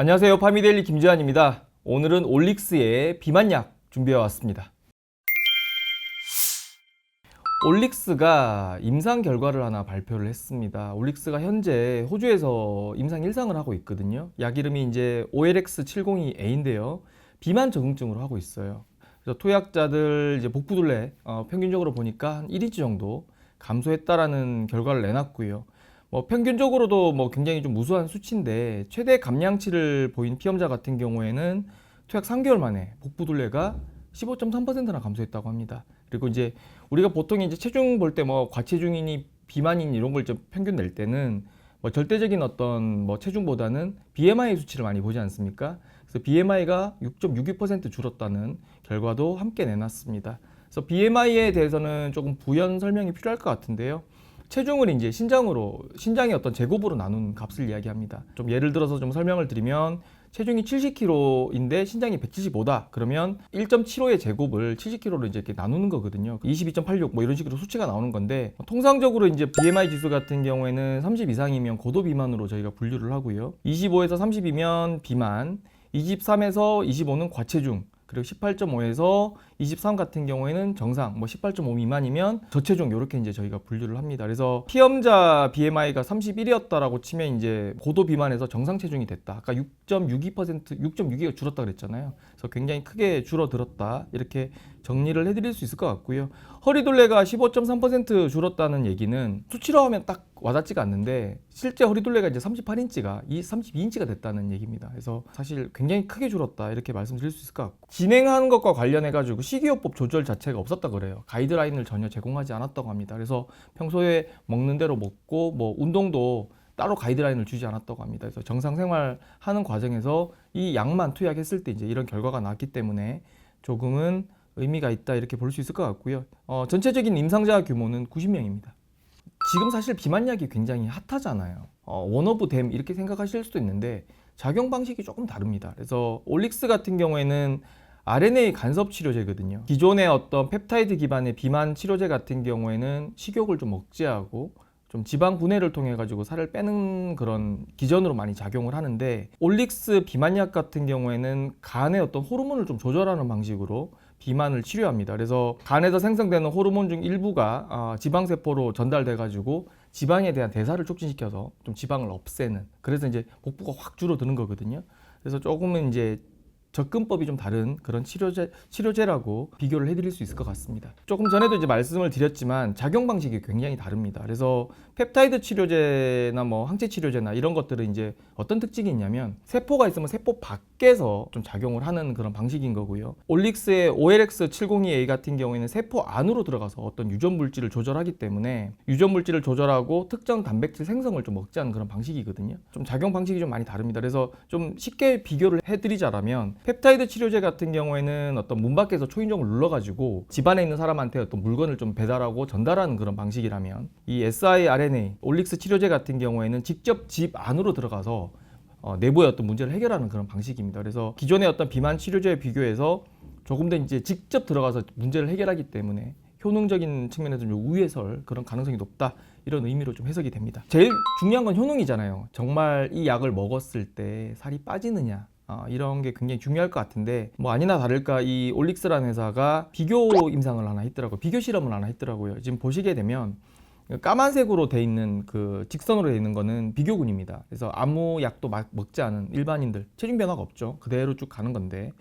안녕하세요. 파미데일리 김지환입니다. 오늘은 올릭스의 비만약 준비해 왔습니다. 올릭스가 임상 결과를 하나 발표를 했습니다. 올릭스가 현재 호주에서 임상 1상을 하고 있거든요. 약 이름이 이제 OLX702A인데요. 비만 적응증으로 하고 있어요. 그래서 투약자들 이제 복부둘레 어, 평균적으로 보니까 한 1인치 정도 감소했다라는 결과를 내놨고요. 뭐 평균적으로도 뭐 굉장히 좀 무수한 수치인데 최대 감량치를 보인 피험자 같은 경우에는 투약 3개월 만에 복부 둘레가 15.3%나 감소했다고 합니다. 그리고 이제 우리가 보통 이제 체중 볼 때 뭐 과체중이니 비만인 이런 걸 좀 평균 낼 때는 뭐 절대적인 어떤 뭐 체중보다는 BMI 수치를 많이 보지 않습니까? 그래서 BMI가 6.62% 줄었다는 결과도 함께 내놨습니다. 그래서 BMI에 대해서는 조금 부연 설명이 필요할 것 같은데요. 체중을 이제 신장으로 신장의 어떤 제곱으로 나눈 값을 이야기합니다. 좀 예를 들어서 좀 설명을 드리면 체중이 70kg인데 신장이 175다. 그러면 1.75의 제곱을 70kg로 이제 이렇게 나누는 거거든요. 22.86 뭐 이런 식으로 수치가 나오는 건데 통상적으로 이제 BMI 지수 같은 경우에는 30 이상이면 고도 비만으로 저희가 분류를 하고요. 25에서 30이면 비만, 23에서 25는 과체중, 그리고 18.5에서 23 같은 경우에는 정상, 뭐 18.5 미만이면 저체중 이렇게 이제 저희가 분류를 합니다. 그래서 피험자 BMI가 31이었다라고 치면 이제 고도 비만에서 정상 체중이 됐다. 아까 6.62% 6.62가 줄었다 그랬잖아요. 그래서 굉장히 크게 줄어들었다. 이렇게 정리를 해드릴 수 있을 것 같고요. 허리둘레가 15.3% 줄었다는 얘기는 수치로 하면 딱 와닿지가 않는데 실제 허리둘레가 이제 38인치가 이 32인치가 됐다는 얘기입니다. 그래서 사실 굉장히 크게 줄었다 이렇게 말씀드릴 수 있을 것 같고 진행하는 것과 관련해 가지고 식이요법 조절 자체가 없었다 그래요. 가이드라인을 전혀 제공하지 않았다고 합니다. 그래서 평소에 먹는 대로 먹고 뭐 운동도 따로 가이드라인을 주지 않았다고 합니다. 그래서 정상 생활하는 과정에서 이 약만 투약했을 때 이제 이런 결과가 나왔기 때문에 조금은 의미가 있다 이렇게 볼 수 있을 것 같고요. 어, 전체적인 임상자 규모는 90명입니다. 지금 사실 비만약이 굉장히 핫하잖아요. 어, 원오브 댐 이렇게 생각하실 수도 있는데 작용 방식이 조금 다릅니다. 그래서 올릭스 같은 경우에는 RNA 간섭 치료제거든요. 기존의 어떤 펩타이드 기반의 비만 치료제 같은 경우에는 식욕을 좀 억제하고 좀 지방 분해를 통해 가지고 살을 빼는 그런 기전으로 많이 작용을 하는데 올릭스 비만약 같은 경우에는 간의 어떤 호르몬을 좀 조절하는 방식으로 비만을 치료합니다. 그래서 간에서 생성되는 호르몬 중 일부가 아, 지방세포로 전달돼 가지고 지방에 대한 대사를 촉진시켜서 좀 지방을 없애는 그래서 이제 복부가 확 줄어드는 거거든요. 그래서 조금은 이제 접근법이 좀 다른 그런 치료제, 치료제라고 비교를 해드릴 수 있을 것 같습니다. 조금 전에도 이제 말씀을 드렸지만 작용 방식이 굉장히 다릅니다. 그래서 펩타이드 치료제나 뭐 항체 치료제나 이런 것들은 이제 어떤 특징이 있냐면 세포가 있으면 세포 밖 에서 좀 작용을 하는 그런 방식인 거고요. 올릭스의 OLX702A 같은 경우에는 세포 안으로 들어가서 어떤 유전 물질을 조절하기 때문에 유전 물질을 조절하고 특정 단백질 생성을 좀 억제하는 그런 방식이거든요. 좀 작용 방식이 좀 많이 다릅니다. 그래서 좀 쉽게 비교를 해드리자라면 펩타이드 치료제 같은 경우에는 어떤 문 밖에서 초인종을 눌러가지고 집안에 있는 사람한테 어떤 물건을 좀 배달하고 전달하는 그런 방식이라면 이 siRNA 올릭스 치료제 같은 경우에는 직접 집 안으로 들어가서 어, 내부의 어떤 문제를 해결하는 그런 방식입니다. 그래서 기존의 어떤 비만 치료제에 비교해서 조금 더 이제 직접 들어가서 문제를 해결하기 때문에 효능적인 측면에서 좀 우회설 그런 가능성이 높다 이런 의미로 좀 해석이 됩니다. 제일 중요한 건 효능이잖아요. 정말 이 약을 먹었을 때 살이 빠지느냐 어, 이런 게 굉장히 중요할 것 같은데 뭐 아니나 다를까 이 올릭스라는 회사가 비교 임상을 하나 했더라고요. 비교 실험을 하나 했더라고요. 지금 보시게 되면 까만색으로 돼 있는 그 직선으로 돼 있는 거는 비교군입니다. 그래서 아무 약도 막 먹지 않은 일반인들 체중 변화가 없죠. 그대로 쭉 가는 건데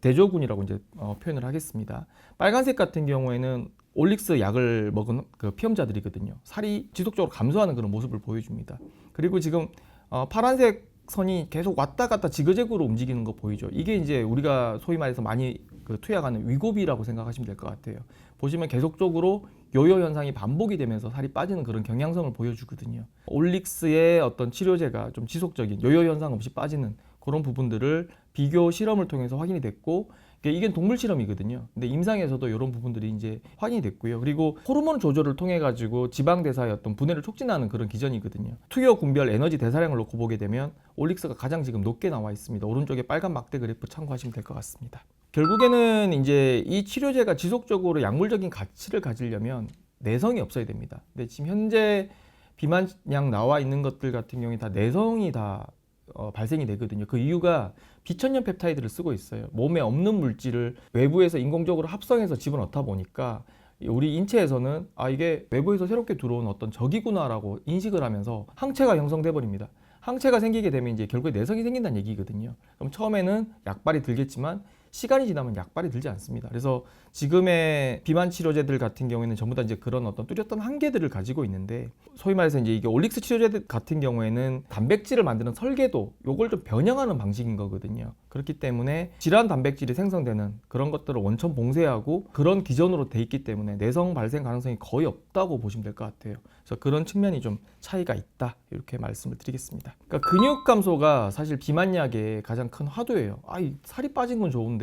대조군이라고 이제 어, 표현을 하겠습니다. 빨간색 같은 경우에는 올릭스 약을 먹은 그 피험자들이거든요. 살이 지속적으로 감소하는 그런 모습을 보여줍니다. 그리고 지금 어, 파란색 선이 계속 왔다 갔다 지그재그로 움직이는 거 보이죠. 이게 이제 우리가 소위 말해서 많이 그 투약하는 위고비라고 생각하시면 될 것 같아요. 보시면 계속적으로 요요 현상이 반복이 되면서 살이 빠지는 그런 경향성을 보여주거든요. 올릭스의 어떤 치료제가 좀 지속적인 요요 현상 없이 빠지는 그런 부분들을 비교 실험을 통해서 확인이 됐고 이게 동물 실험이거든요. 근데 임상에서도 이런 부분들이 이제 확인이 됐고요. 그리고 호르몬 조절을 통해 가지고 지방 대사의 어떤 분해를 촉진하는 그런 기전이거든요. 투여 군별 에너지 대사량을 놓고 보게 되면 올릭스가 가장 지금 높게 나와 있습니다. 오른쪽에 빨간 막대 그래프 참고하시면 될 것 같습니다. 결국에는 이제 이 치료제가 지속적으로 약물적인 가치를 가지려면 내성이 없어야 됩니다. 근데 지금 현재 비만약 나와 있는 것들 같은 경우에 다 내성이 다 어, 발생이 되거든요. 그 이유가 비천연 펩타이드를 쓰고 있어요. 몸에 없는 물질을 외부에서 인공적으로 합성해서 집어넣다 보니까 우리 인체에서는 아 이게 외부에서 새롭게 들어온 어떤 적이구나라고 인식을 하면서 항체가 형성돼 버립니다. 항체가 생기게 되면 이제 결국에 내성이 생긴다는 얘기거든요. 그럼 처음에는 약발이 들겠지만 시간이 지나면 약발이 들지 않습니다. 그래서 지금의 비만 치료제들 같은 경우에는 전부 다 이제 그런 어떤 뚜렷한 한계들을 가지고 있는데 소위 말해서 이제 이게 올릭스 치료제 같은 경우에는 단백질을 만드는 설계도 요걸 좀 변형하는 방식인 거거든요. 그렇기 때문에 질환 단백질이 생성되는 그런 것들을 원천 봉쇄하고 그런 기전으로 돼 있기 때문에 내성 발생 가능성이 거의 없다고 보시면 될 것 같아요. 그래서 그런 측면이 좀 차이가 있다 이렇게 말씀을 드리겠습니다. 그러니까 근육 감소가 사실 비만약의 가장 큰 화두예요. 아, 이 살이 빠진 건 좋은데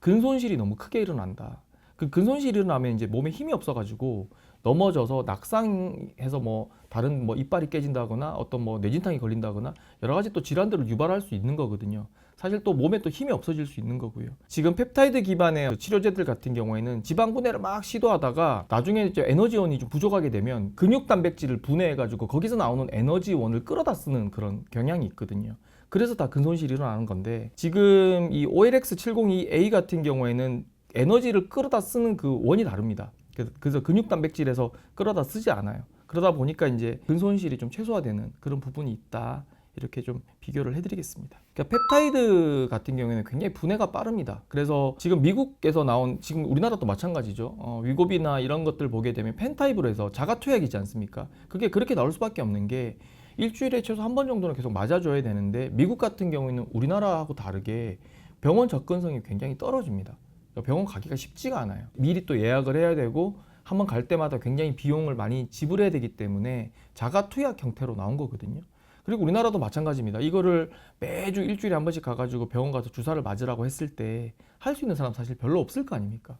근손실이 너무 크게 일어난다. 그 근손실이 일어나면 이제 몸에 힘이 없어가지고 넘어져서 낙상해서 뭐 다른 뭐 이빨이 깨진다거나 어떤 뭐 뇌진탕이 걸린다거나 여러 가지 또 질환들을 유발할 수 있는 거거든요. 사실 또 몸에 또 힘이 없어질 수 있는 거고요. 지금 펩타이드 기반의 치료제들 같은 경우에는 지방 분해를 막 시도하다가 나중에 이제 에너지원이 좀 부족하게 되면 근육 단백질을 분해해가지고 거기서 나오는 에너지원을 끌어다 쓰는 그런 경향이 있거든요. 그래서 다 근손실이 일어나는 건데 지금 이 OLX702A 같은 경우에는 에너지를 끌어다 쓰는 그 원이 다릅니다. 그래서- 근육 단백질에서 끌어다 쓰지 않아요. 그러다 보니까 이제 근손실이 좀 최소화되는 그런 부분이 있다. 이렇게 좀 비교를 해드리겠습니다. 그러니까 펩타이드 같은 경우에는 굉장히 분해가 빠릅니다. 그래서 지금 미국에서 나온 지금 우리나라도 마찬가지죠. 어, 위고비나 이런 것들 보게 되면 펜타입으로 해서 자가 투약이지 않습니까? 그게 그렇게 나올 수밖에 없는 게 일주일에 최소 한 번 정도는 계속 맞아줘야 되는데 미국 같은 경우에는 우리나라하고 다르게 병원 접근성이 굉장히 떨어집니다. 그러니까 병원 가기가 쉽지가 않아요. 미리 또 예약을 해야 되고 한번 갈 때마다 굉장히 비용을 많이 지불해야 되기 때문에 자가 투약 형태로 나온 거거든요. 그리고 우리나라도 마찬가지입니다. 이거를 매주 일주일에 한 번씩 가가지고 병원 가서 주사를 맞으라고 했을 때 할 수 있는 사람 사실 별로 없을 거 아닙니까?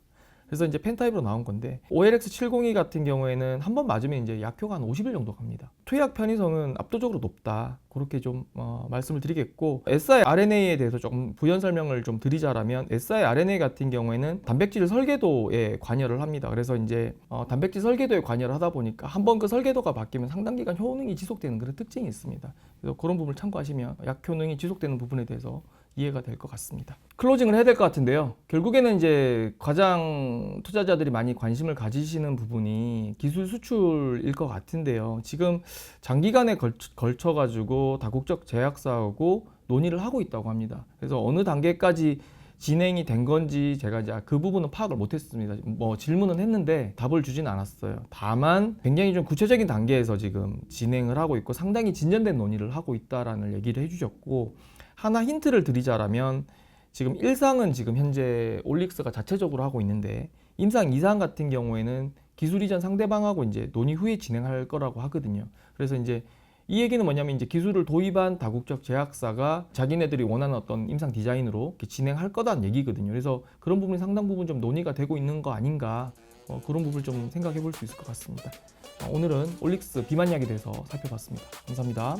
그래서 이제 펜타입으로 나온 건데 OLX702 같은 경우에는 한 번 맞으면 이제 약효가 한 50일 정도 갑니다. 투약 편의성은 압도적으로 높다. 그렇게 좀 어, 말씀을 드리겠고 siRNA에 대해서 조금 부연 설명을 좀 드리자라면 siRNA 같은 경우에는 단백질 설계도에 관여를 합니다. 그래서 이제 어, 단백질 설계도에 관여를 하다 보니까 한번 그 설계도가 바뀌면 상당 기간 효능이 지속되는 그런 특징이 있습니다. 그래서 그런 부분을 참고하시면 약 효능이 지속되는 부분에 대해서 이해가 될 것 같습니다. 클로징을 해야 될 것 같은데요. 결국에는 이제 가장 투자자들이 많이 관심을 가지시는 부분이 기술 수출일 것 같은데요. 지금 장기간에 걸쳐 가지고 다국적 제약사하고 논의를 하고 있다고 합니다. 그래서 어느 단계까지 진행이 된 건지 제가 이제 그 부분은 파악을 못했습니다. 뭐 질문은 했는데 답을 주진 않았어요. 다만 굉장히 좀 구체적인 단계에서 지금 진행을 하고 있고 상당히 진전된 논의를 하고 있다라는 얘기를 해주셨고 하나 힌트를 드리자라면 지금 일상은 지금 현재 올릭스가 자체적으로 하고 있는데 임상 2상 같은 경우에는 기술 이전 상대방하고 이제 논의 후에 진행할 거라고 하거든요. 그래서 이제 이 얘기는 뭐냐면 이제 기술을 도입한 다국적 제약사가 자기네들이 원하는 어떤 임상 디자인으로 진행할 거다는 얘기거든요. 그래서 그런 부분이 상당 부분 좀 논의가 되고 있는 거 아닌가 어, 그런 부분을 좀 생각해 볼 수 있을 것 같습니다. 어, 오늘은 올릭스 비만약에 대해서 살펴봤습니다. 감사합니다.